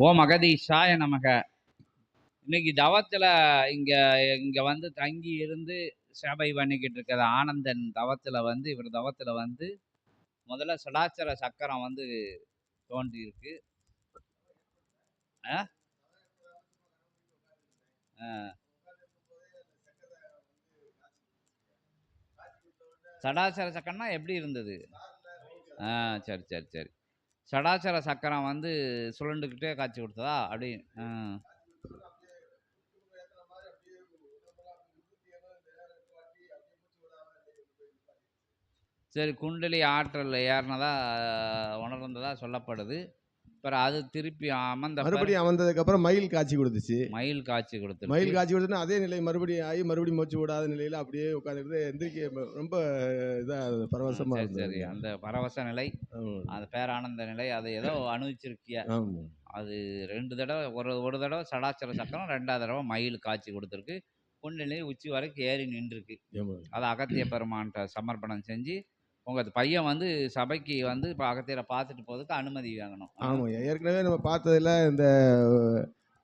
ஓ அகதீஷாய நமக. இன்னைக்கு தவத்தில் இங்கே இங்கே வந்து தங்கி இருந்து சேவை பண்ணிக்கிட்டு இருக்கிற ஆனந்தன் தவத்தில் வந்து இவர் தவத்தில் வந்து முதல்ல சடாச்சர சக்கரம் வந்து தோன்றி இருக்கு. ஆ. சடாச்சர சக்கரம்னா எப்படி இருந்தது? ஆ சரி சரி சரி. சடாச்சர சக்கரம் வந்து சுழண்டுக்கிட்டே காட்சி கொடுத்ததா? அப்படி சரி குண்டலி ஆற்றல் ஏறினதா உணர்ந்ததாக சொல்லப்படுது. அப்புறம் அது திருப்பி அமர்ந்த மறுபடியும் அமர்ந்ததுக்கு அப்புறம் மயில் காட்சி கொடுத்துச்சு. மயில் காட்சி கொடுத்து மயில் காட்சி கொடுத்துனா அதே நிலை மறுபடியும் ஆகி மறுபடியும் மூச்சு விடாத நிலையில அப்படியே உட்காந்துருந்து எந்திரிக்க ரொம்ப இதா பரவசமா சரி அந்த பரவச நிலை. அந்த பேரானந்த நிலை அதை ஏதோ அனுபவிச்சிருக்கிய? அது ரெண்டு தடவை ஒரு ஒரு தடவை சடாச்சர சக்கரம் ரெண்டாவது தடவை மயில் காட்சி கொடுத்துருக்கு. குண்டலி உச்சி வரைக்கும் ஏறி நின்றுருக்கு. அதை அகத்திய பெருமான்கிட்ட சமர்ப்பணம் செஞ்சு உங்கள் பையன் வந்து சபைக்கு வந்து இப்போ அகத்தியரை பார்த்துட்டு போகிறதுக்கு அனுமதி வாங்கணும். ஆமாய்யா ஏற்கனவே நம்ம பார்த்ததுல இந்த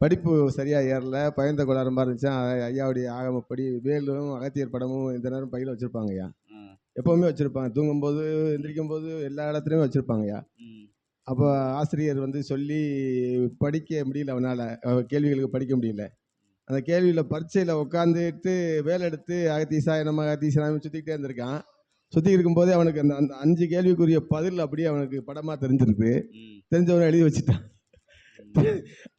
படிப்பு சரியா ஏறல பயந்த கோளாறு மாதிரி இருந்துச்சு ஐயாவுடைய ஆகமப்படி வேலும் அகத்தியர் படமும் இந்த நேரம் பையில வச்சிருப்பாங்க ஐயா. எப்பவுமே வச்சிருப்பாங்க. தூங்கும்போது எந்திரிக்கும் போது எல்லா இடத்துலையுமே வச்சிருப்பாங்க ஐயா. அப்போ ஆசிரியர் வந்து சொல்லி படிக்க முடியல அவனால் கேள்விகளுக்கு படிக்க முடியல. அந்த கேள்வியில் பரீட்சையில் உட்காந்துட்டு வேலை எடுத்து அகத்தீசாய நம்ம அகத்தீசாயம் சுற்றிக்கிட்டே இருந்திருக்கான். சுற்றி இருக்கும்போதே அவனுக்கு அந்த அந்த அஞ்சு கேள்விக்குரிய பதில் அப்படியே அவனுக்கு படமாக தெரிஞ்சிருக்கு. தெரிஞ்சவனை எழுதி வச்சுட்டான்.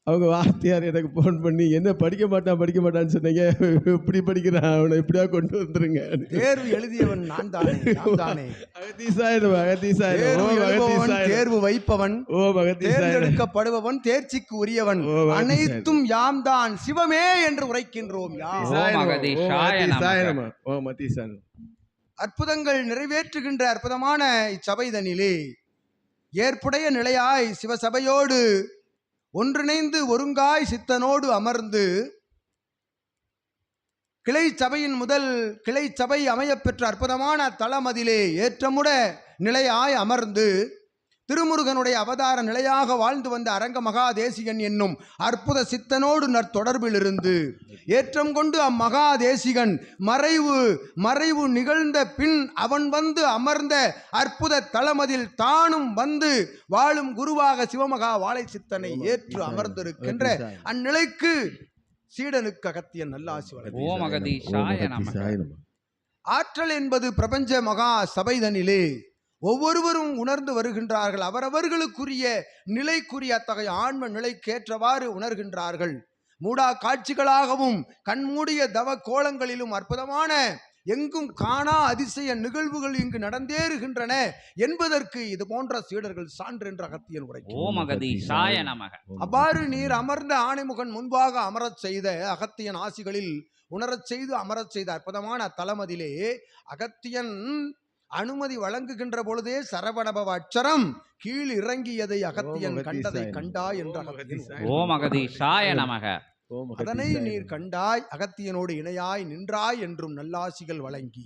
அவங்க வாத்தியார் எனக்கு ஃபோன் பண்ணி என்ன படிக்க மாட்டான் படிக்க மாட்டான்னு சொன்னீங்க. இப்படி படிக்கிறான் அவனை இப்படியா கொண்டு வந்துருங்க. தேர்வு எழுதியவன் நான் தானே நான் தானே. அகத்தீசாயம் அகத்தீசாயம் தேர்வு வைப்பவன். அகத்தீசாயம் தேர்ந்தெடுக்கப்படுபவன் தேர்ச்சிக்கு உரியவன். ஓ. அனைத்தும் யாம் தான். சிவமே என்று உரைக்கின்றோம் யாம். ஓம் அகதீஷாய நமக. அற்புதங்கள் நிறைவேற்றுகின்ற அற்புதமான இச்சபைதனிலே ஏற்புடைய நிலையாய் சிவசபையோடு ஒன்றிணைந்து ஒருங்காய் சித்தனோடு அமர்ந்து கிளை சபையின் முதல் கிளை சபை அமையப்பெற்ற அற்புதமான தளமதிலே ஏற்றமுட நிலையாய் அமர்ந்து திருமுருகனுடைய அவதார நிலையாக வாழ்ந்து வந்த அரங்க மகாதேசிகன் என்னும் அற்புத சித்தனோடு நற்தொடர்பில் இருந்து ஏற்றம் கொண்டு அம்மகாதேசிகன் மறைவு மறைவு நிகழ்ந்த பின் அவன் வந்து அமர்ந்த அற்புத தளமதில் தானும் வந்து வாழும் குருவாக சிவமகா வாழை சித்தனை ஏற்று அமர்ந்திருக்கின்ற அந்நிலைக்கு சீடனுக்கு அகத்தியன் நல்லாசி ஓம் ஆற்றல் என்பது பிரபஞ்ச மகா சபைதனிலே ஒவ்வொருவரும் உணர்ந்து வருகின்றார்கள். அவரவர்களுக்குரிய நிலைக்குரிய அத்தகைய ஆன்ம நிலைக்கேற்றவாறு உணர்கின்றார்கள். மூடா காட்சிகளாகவும் கண்மூடிய தவ கோலங்களிலும் அற்புதமான எங்கும் காணா அதிசய நிகழ்வுகள் இங்கு நடந்தேறுகின்றன என்பதற்கு இது போன்ற சீடர்கள் சான்று என்ற அகதீஷாய நமக. அவ்வாறு நீர் அமர்ந்த ஆணைமுகன் முன்பாக அமரச் செய்த அகத்தியன் ஆசிகளில் உணரச் செய்து அமரச் செய்த அற்புதமான தலமதிலே அகத்தியன் அனுமதி வழங்குகின்ற பொழுதே சரவணபவ அட்சரம் கீழ் இறங்கியதை அகத்தியன் கண்டதை கண்டாய் என்ற ஓம் நமக. அதனை நீர் கண்டாய் அகத்தியனோடு இணையாய் நின்றாய் என்றும் நல்லாசிகள் வழங்கி.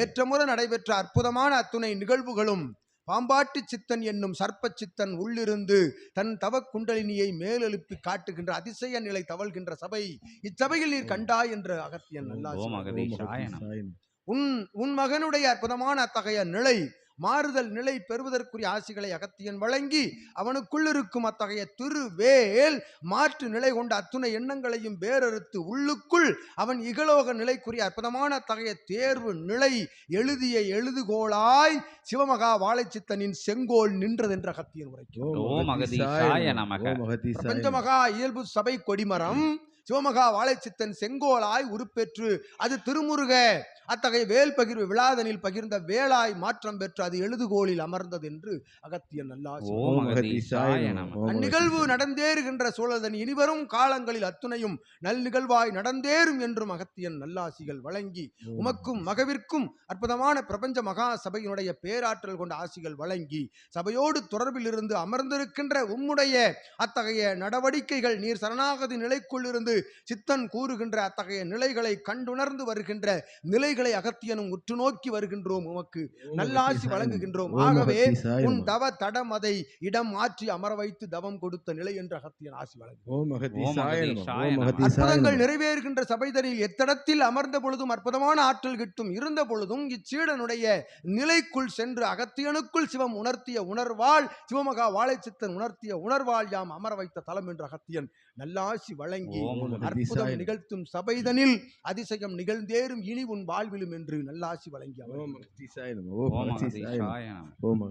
ஏற்றமுற நடைபெற்ற அற்புதமான அத்துணை நிகழ்வுகளும் பாம்பாட்டு சித்தன் என்னும் சர்ப்ப சித்தன் உள்ளிருந்து தன் தவ குண்டலினியை மேலெழுப்பி காட்டுகின்ற அதிசய நிலை தவழ்கின்ற சபை இச்சபையில் நீர் கண்டாய் என்று அகத்தியன் நல்லாசி ஓம் அகதீஷாய நமக. உன் உன் மகனுடைய அற்புதமான அத்தகைய நிலை மாறுதல் நிலை பெறுவதற்குரிய ஆசிகளை அகத்தியன் வழங்கி அவனுக்குள் இருக்கும் அத்தகைய திருவேல் மாற்று நிலை கொண்ட அத்துணை எண்ணங்களையும் வேறறுத்து உள்ளுக்குள் அவன் இகலோக நிலைக்குரிய அற்புதமான அத்தகைய தேர்வு நிலை எழுதிய எழுதுகோளாய் சிவமகா வாழைச்சித்தனின் செங்கோல் நின்றதென்ற அகத்தியன் உரைக்கும் ஓம் அகதீஷாய நமக. பிரபஞ்ச மகா இயல்பு சபை கொடிமரம் சிவமகா வாழைச்சித்தன் செங்கோலாய் உருப்பெற்று அது திருமுருக. அத்தகைய வேல் பகிர்வு விழாதனில் பகிர்ந்த வேளாய் மாற்றம் பெற்று அது எழுதுகோலில் அமர்ந்தது என்று அகத்தியன் நமக அந்நிகழ்வு நடந்தேறுகின்ற சூழலதன் இனிவரும் காலங்களில் அத்துணையும் நல் நிகழ்வாய் நடந்தேறும் என்றும் அகத்தியன் நல்லாசிகள் வழங்கி உமக்கும் மகவிற்கும் அற்புதமான பிரபஞ்ச மகா சபையினுடைய பேராற்றல் கொண்ட ஆசிகள் வழங்கி சபையோடு தொடர்பில் இருந்து அமர்ந்திருக்கின்ற உம்முடைய அத்தகைய நடவடிக்கைகள் நீர் சரணாகதி நிலைக்குள் இருந்து சித்தன் கூறுகின்ற அத்தகைய நிலைகளை கண்டுணர்ந்து வருகின்ற நிலைகளை அகத்தியனும் உற்று நோக்கி வருகின்றோம் உமக்கு நல்லாசி வழங்குகின்றோம் ஆகவே உன் தவ தடம் அதை இடம் மாற்றி அமர வைத்து தவம் கொடுத்த நிலை என்று அகத்தியன் ஆசி வழங்கு ஓம் அகதி ஓம் சாய அகதி நமः. சாய ஓம் நமः. அகதி சாய அற்புதங்கள் நமः. நிறைவேறுகின்ற சபைதனில் எத்தடத்தில் அமர்ந்த பொழுதும் அற்புதமான ஆற்றல் கிட்டும் இருந்த பொழுதும் இச்சீடனுடைய நிலைக்குள் சென்று அகத்தியனுக்குள் சிவம் உணர்த்திய உணர்வாள் சிவமகா வாழைச்சித்தன் உணர்த்திய உணர்வாள் யாம் அமர வைத்த தலம் என்று அகத்தியன் நல்லாசி வழங்கி அற்புதம் நிகழ்த்தும் சபைதனில் அதிசயம் நிகழ்ந்தேறும் இனி உன் வாழ்விலும் என்று நல்லாசி வழங்கி ஓம். ஓம் ஓம்